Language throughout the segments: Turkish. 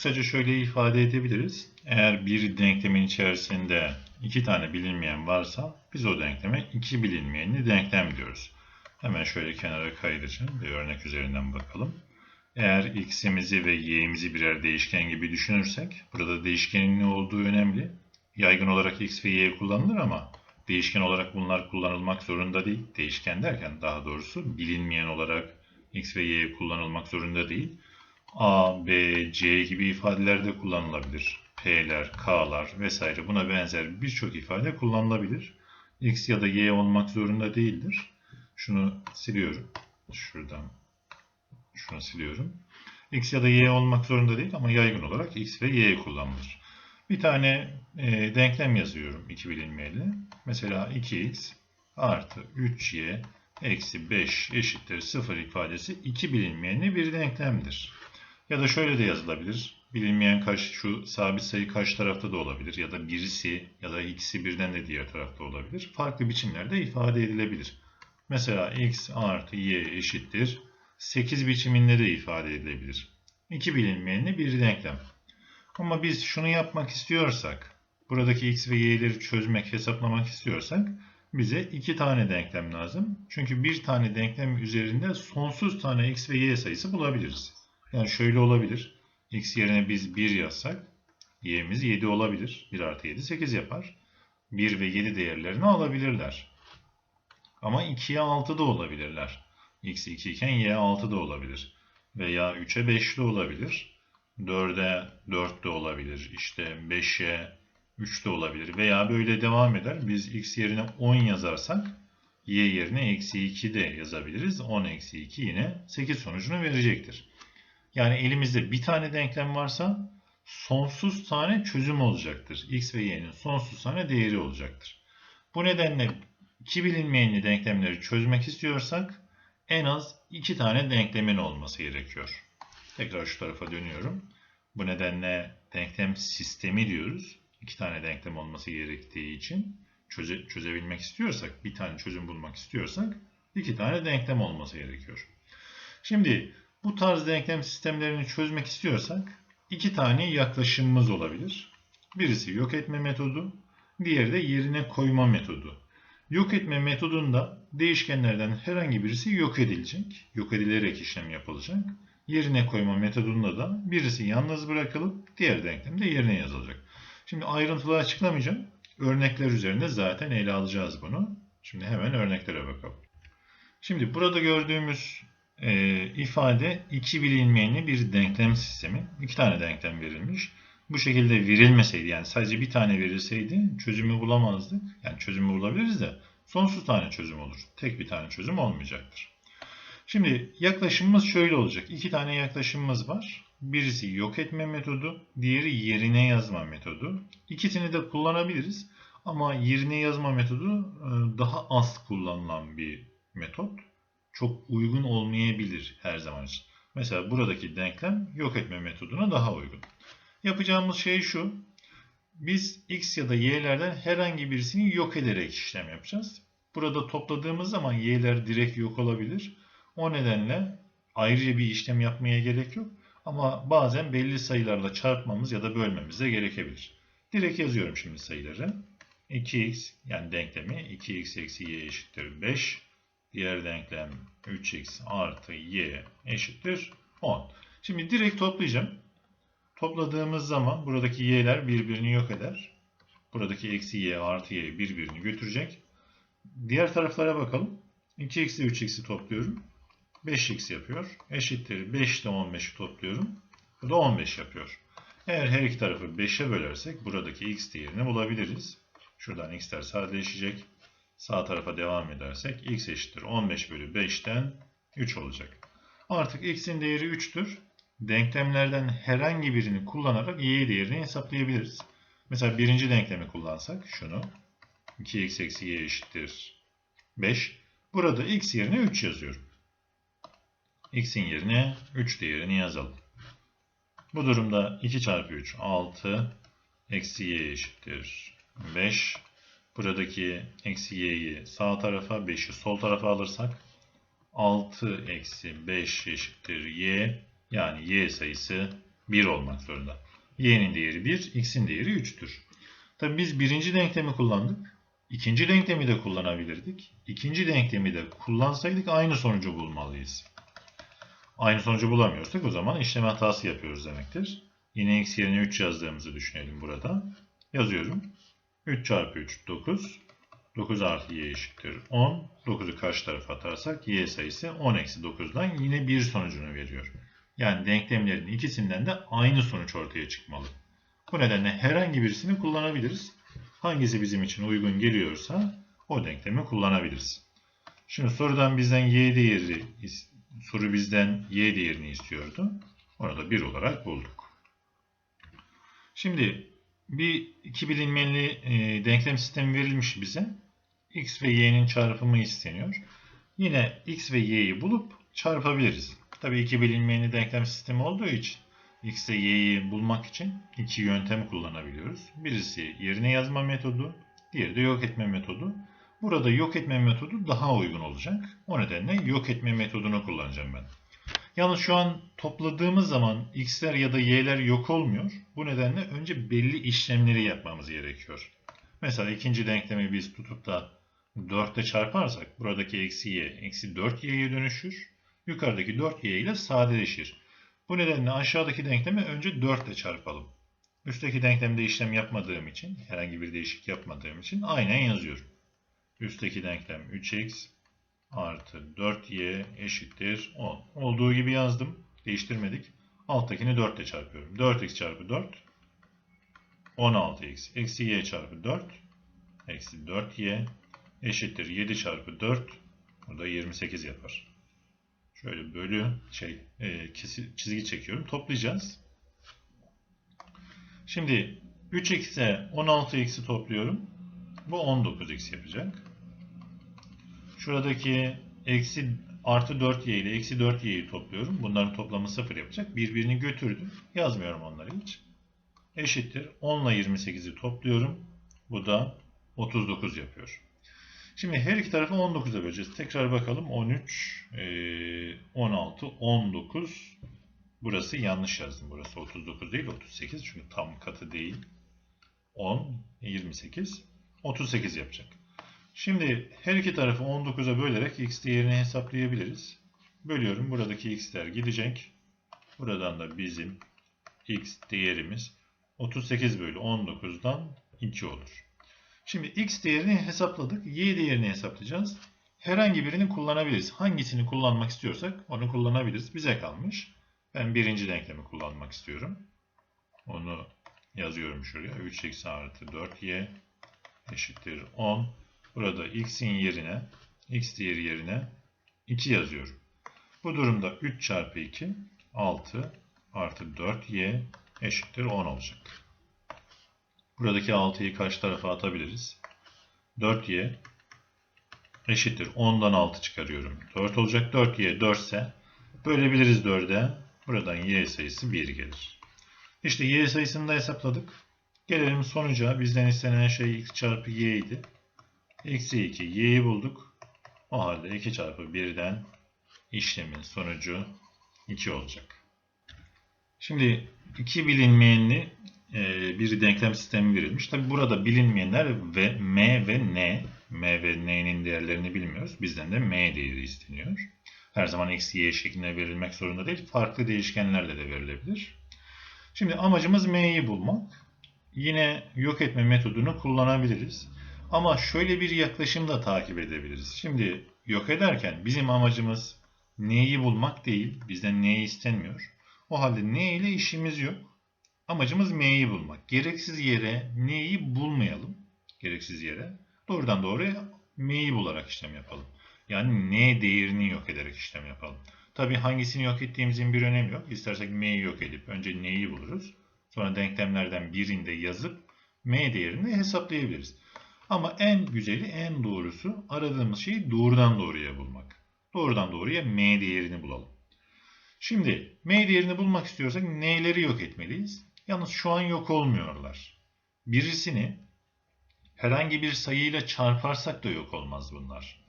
kısaca şöyle ifade edebiliriz. Eğer bir denklemin içerisinde iki tane bilinmeyen varsa biz o denkleme iki bilinmeyenli denklem diyoruz. Hemen şöyle kenara kaydıracağım. Bir örnek üzerinden bakalım. Eğer x'imizi ve y'imizi birer değişken gibi düşünürsek, burada değişkenin ne olduğu önemli. Yaygın olarak x ve y kullanılır ama değişken olarak bunlar kullanılmak zorunda değil. Değişken derken daha doğrusu bilinmeyen olarak x ve y kullanılmak zorunda değil. A, B, C gibi ifadeler de kullanılabilir. P'ler, K'lar vesaire buna benzer birçok ifade kullanılabilir. X ya da Y olmak zorunda değildir. Şunu siliyorum. Şuradan şunu siliyorum. X ya da Y olmak zorunda değil ama yaygın olarak X ve Y kullanılır. Bir tane e, denklem yazıyorum iki bilinmeyeli. Mesela 2x artı 3y eksi 5 eşittir 0 ifadesi iki bilinmeyenli bir denklemdir. Ya da şöyle de yazılabilir. Bilinmeyen kaç, şu sabit sayı kaç tarafta da olabilir. Ya da birisi ya da ikisi birden de diğer tarafta olabilir. Farklı biçimlerde ifade edilebilir. Mesela x artı y eşittir 8 biçiminde de ifade edilebilir. İki bilinmeyenli bir denklem. Ama biz şunu yapmak istiyorsak, buradaki x ve y'leri çözmek, hesaplamak istiyorsak bize iki tane denklem lazım. Çünkü bir tane denklem üzerinde sonsuz tane x ve y sayısı bulabiliriz. Yani şöyle olabilir. x yerine biz 1 yazsak y'miz 7 olabilir. 1 artı 7 8 yapar. 1 ve 7 değerlerini alabilirler. Ama 2'ye 6 da olabilirler. x 2 iken y 6 da olabilir. Veya 3'e 5 de olabilir. 4'e 4 de olabilir. İşte 5'e 3 de olabilir. Veya böyle devam eder. Biz x yerine 10 yazarsak y yerine eksi 2 de yazabiliriz. 10 eksi 2 yine 8 sonucunu verecektir. Yani elimizde bir tane denklem varsa sonsuz tane çözüm olacaktır. x ve y'nin sonsuz tane değeri olacaktır. Bu nedenle iki bilinmeyenli denklemleri çözmek istiyorsak en az iki tane denklemin olması gerekiyor. Tekrar şu tarafa dönüyorum. Bu nedenle denklem sistemi diyoruz. İki tane denklem olması gerektiği için çöze, çözebilmek istiyorsak, bir tane çözüm bulmak istiyorsak iki tane denklem olması gerekiyor. Şimdi bu tarz denklem sistemlerini çözmek istiyorsak iki tane yaklaşımımız olabilir. Birisi yok etme metodu, diğeri de yerine koyma metodu. Yok etme metodunda değişkenlerden herhangi birisi yok edilecek, yok edilerek işlem yapılacak. Yerine koyma metodunda da birisi yalnız bırakılıp diğer denklem de yerine yazılacak. Şimdi ayrıntılı açıklamayacağım. Örnekler üzerinde zaten ele alacağız bunu. Şimdi hemen örneklere bakalım. Şimdi burada gördüğümüz e, ifade iki bilinmeyenli bir denklem sistemi. İki tane denklem verilmiş. Bu şekilde verilmeseydi yani sadece bir tane verilseydi çözümü bulamazdık. Yani çözümü bulabiliriz de sonsuz tane çözüm olur. Tek bir tane çözüm olmayacaktır. Şimdi yaklaşımımız şöyle olacak. İki tane yaklaşımımız var. Birisi yok etme metodu, diğeri yerine yazma metodu. İkisini de kullanabiliriz. Ama yerine yazma metodu e, daha az kullanılan bir metot. Çok uygun olmayabilir her zaman için. Mesela buradaki denklem yok etme metoduna daha uygun. Yapacağımız şey şu. Biz x ya da y'lerden herhangi birisini yok ederek işlem yapacağız. Burada topladığımız zaman y'ler direkt yok olabilir. O nedenle ayrıca bir işlem yapmaya gerek yok. Ama bazen belli sayılarla çarpmamız ya da bölmemiz de gerekebilir. Direkt yazıyorum şimdi sayıları. 2x yani denklemi 2x eksi y eşittir 5. Diğer denklem 3x artı y eşittir 10. Şimdi direkt toplayacağım. Topladığımız zaman buradaki y'ler birbirini yok eder. Buradaki eksi y artı y birbirini götürecek. Diğer taraflara bakalım. 2x ile 3x'i topluyorum. 5x yapıyor. Eşittir 5 ile 15'i topluyorum. Bu da 15 yapıyor. Eğer her iki tarafı 5'e bölersek buradaki x değerini bulabiliriz. Şuradan x'ler sadeleşecek. Sağ tarafa devam edersek x eşittir 15 bölü 5'ten 3 olacak. Artık x'in değeri 3'tür. Denklemlerden herhangi birini kullanarak y değerini hesaplayabiliriz. Mesela birinci denklemi kullansak şunu. 2x eksi y eşittir 5. Burada x yerine 3 yazıyorum. x'in yerine 3 değerini yazalım. Bu durumda 2 çarpı 3 6 eksi y eşittir 5. Buradaki eksi y'yi sağ tarafa 5'i sol tarafa alırsak 6 eksi 5 eşittir y yani y sayısı 1 olmak zorunda. Y'nin değeri 1, x'in değeri 3'tür. Tabi biz birinci denklemi kullandık. İkinci denklemi de kullanabilirdik. İkinci denklemi de kullansaydık aynı sonucu bulmalıyız. Aynı sonucu bulamıyorsak o zaman işlem hatası yapıyoruz demektir. Yine x yerine 3 yazdığımızı düşünelim burada. Yazıyorum. 3 çarpı 3 9. 9 artı y eşittir 10. 9'u karşı tarafa atarsak y sayısı 10 eksi 9'dan yine bir sonucunu veriyor. Yani denklemlerin ikisinden de aynı sonuç ortaya çıkmalı. Bu nedenle herhangi birisini kullanabiliriz. Hangisi bizim için uygun geliyorsa o denklemi kullanabiliriz. Şimdi sorudan bizden y değeri, soru bizden y değerini istiyordu. Onu da 1 olarak bulduk. Şimdi bir iki bilinmeli e, denklem sistemi verilmiş bize. x ve y'nin çarpımı isteniyor. Yine x ve y'yi bulup çarpabiliriz. Tabii iki bilinmeyeni denklem sistemi olduğu için x ve y'yi bulmak için iki yöntem kullanabiliyoruz. Birisi yerine yazma metodu, diğeri de yok etme metodu. Burada yok etme metodu daha uygun olacak. O nedenle yok etme metodunu kullanacağım ben. Yalnız şu an topladığımız zaman x'ler ya da y'ler yok olmuyor. Bu nedenle önce belli işlemleri yapmamız gerekiyor. Mesela ikinci denklemi biz tutup da 4 ile çarparsak buradaki eksi y eksi 4y'ye dönüşür. Yukarıdaki 4y ile sadeleşir. Bu nedenle aşağıdaki denklemi önce 4 ile çarpalım. Üstteki denklemde işlem yapmadığım için, herhangi bir değişik yapmadığım için aynen yazıyorum. Üstteki denklem 3x artı 4y eşittir 10. Olduğu gibi yazdım. Değiştirmedik. Alttakini 4 ile çarpıyorum. 4x çarpı 4 16x eksi y çarpı 4 eksi 4y eşittir 7 çarpı 4 bu da 28 yapar. Şöyle bölü şey e, çizgi çekiyorum. Toplayacağız. Şimdi 3x'e 16x'i topluyorum. Bu 19x yapacak. Şuradaki eksi artı 4y ile eksi 4y'yi topluyorum. Bunların toplamı 0 yapacak. Birbirini götürdüm. Yazmıyorum onları hiç. Eşittir. 10 ile 28'i topluyorum. Bu da 39 yapıyor. Şimdi her iki tarafı 19'a böleceğiz. Tekrar bakalım. 13, 16, 19. Burası yanlış yazdım. Burası 39 değil 38. Çünkü tam katı değil. 10, 28, 38 yapacak. Şimdi her iki tarafı 19'a bölerek x değerini hesaplayabiliriz. Bölüyorum. Buradaki x'ler gidecek. Buradan da bizim x değerimiz 38 bölü 19'dan 2 olur. Şimdi x değerini hesapladık. Y değerini hesaplayacağız. Herhangi birini kullanabiliriz. Hangisini kullanmak istiyorsak onu kullanabiliriz. Bize kalmış. Ben birinci denklemi kullanmak istiyorum. Onu yazıyorum şuraya. 3x artı 4y eşittir 10. Burada x'in yerine, x değeri yerine 2 yazıyorum. Bu durumda 3 çarpı 2, 6 artı 4y eşittir 10 olacak. Buradaki 6'yı karşı tarafa atabiliriz. 4y eşittir. 10'dan 6 çıkarıyorum. 4 olacak. 4y 4 ise bölebiliriz 4'e. Buradan y sayısı 1 gelir. İşte y sayısını da hesapladık. Gelelim sonuca. Bizden istenen şey x çarpı y idi. Eksi 2 y'yi bulduk. O halde 2 çarpı 1'den işlemin sonucu 2 olacak. Şimdi iki bilinmeyenli e, bir denklem sistemi verilmiş. Tabi burada bilinmeyenler ve m ve n. m ve n'nin değerlerini bilmiyoruz. Bizden de m değeri isteniyor. Her zaman x, y şeklinde verilmek zorunda değil. Farklı değişkenlerle de verilebilir. Şimdi amacımız m'yi bulmak. Yine yok etme metodunu kullanabiliriz. Ama şöyle bir yaklaşım da takip edebiliriz. Şimdi yok ederken bizim amacımız n'yi bulmak değil. Bizden n'yi istenmiyor. O halde n ile işimiz yok. Amacımız m'yi bulmak. Gereksiz yere n'yi bulmayalım. Gereksiz yere. Doğrudan doğruya m'yi bularak işlem yapalım. Yani n değerini yok ederek işlem yapalım. Tabi hangisini yok ettiğimizin bir önemi yok. İstersek m'yi yok edip önce n'yi buluruz. Sonra denklemlerden birinde yazıp m değerini hesaplayabiliriz. Ama en güzeli, en doğrusu aradığımız şeyi doğrudan doğruya bulmak. Doğrudan doğruya m değerini bulalım. Şimdi m değerini bulmak istiyorsak n'leri yok etmeliyiz. Yalnız şu an yok olmuyorlar. Birisini herhangi bir sayıyla çarparsak da yok olmaz bunlar.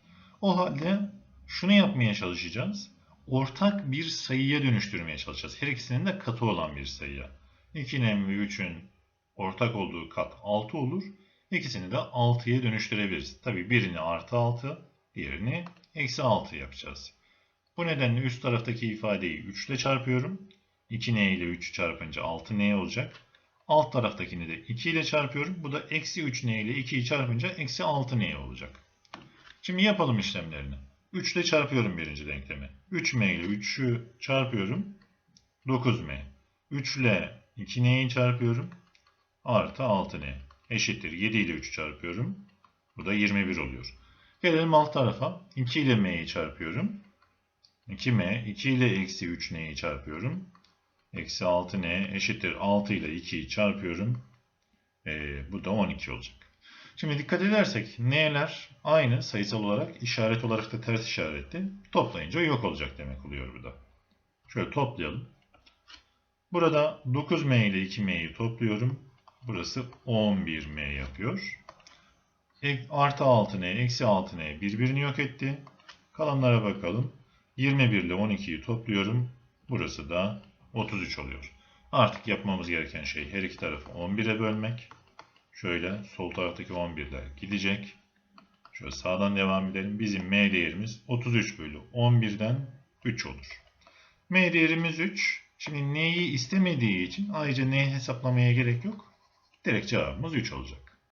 O halde şunu yapmaya çalışacağız. ortak bir sayıya dönüştürmeye çalışacağız. Her ikisinin de katı olan bir sayıya. 2'nin ve 3'ün ortak olduğu kat 6 olur. İkisini de 6'ya dönüştürebiliriz. Tabii birini artı 6, diğerini eksi 6 yapacağız. Bu nedenle üst taraftaki ifadeyi 3 ile çarpıyorum. 2n ile 3 çarpınca 6n olacak. Alt taraftakini de 2 ile çarpıyorum. Bu da eksi 3n ile 2'yi çarpınca eksi 6n olacak. Şimdi yapalım işlemlerini. 3 ile çarpıyorum birinci denklemi. 3m ile 3'ü çarpıyorum. 9m. 3 ile 2n'yi çarpıyorum. Artı 6n. Eşittir. 7 ile 3'ü çarpıyorum. Bu da 21 oluyor. Gelelim alt tarafa. 2 ile m'yi çarpıyorum. 2m. 2 ile eksi 3n'yi çarpıyorum. Eksi 6n eşittir 6 ile 2'yi çarpıyorum. Ee, bu da 12 olacak. Şimdi dikkat edersek n'ler aynı sayısal olarak işaret olarak da ters işaretli. Toplayınca yok olacak demek oluyor burada. Şöyle toplayalım. Burada 9m ile 2m'yi topluyorum. Burası 11m yapıyor. E- Artı 6n, eksi 6n birbirini yok etti. Kalanlara bakalım. 21 ile 12'yi topluyorum. Burası da 33 oluyor. Artık yapmamız gereken şey her iki tarafı 11'e bölmek. Şöyle sol taraftaki 11'ler gidecek. Şöyle sağdan devam edelim. Bizim m değerimiz 33 bölü 11'den 3 olur. m değerimiz 3. Şimdi n'yi istemediği için ayrıca n hesaplamaya gerek yok. Direkt cevabımız 3 olacak.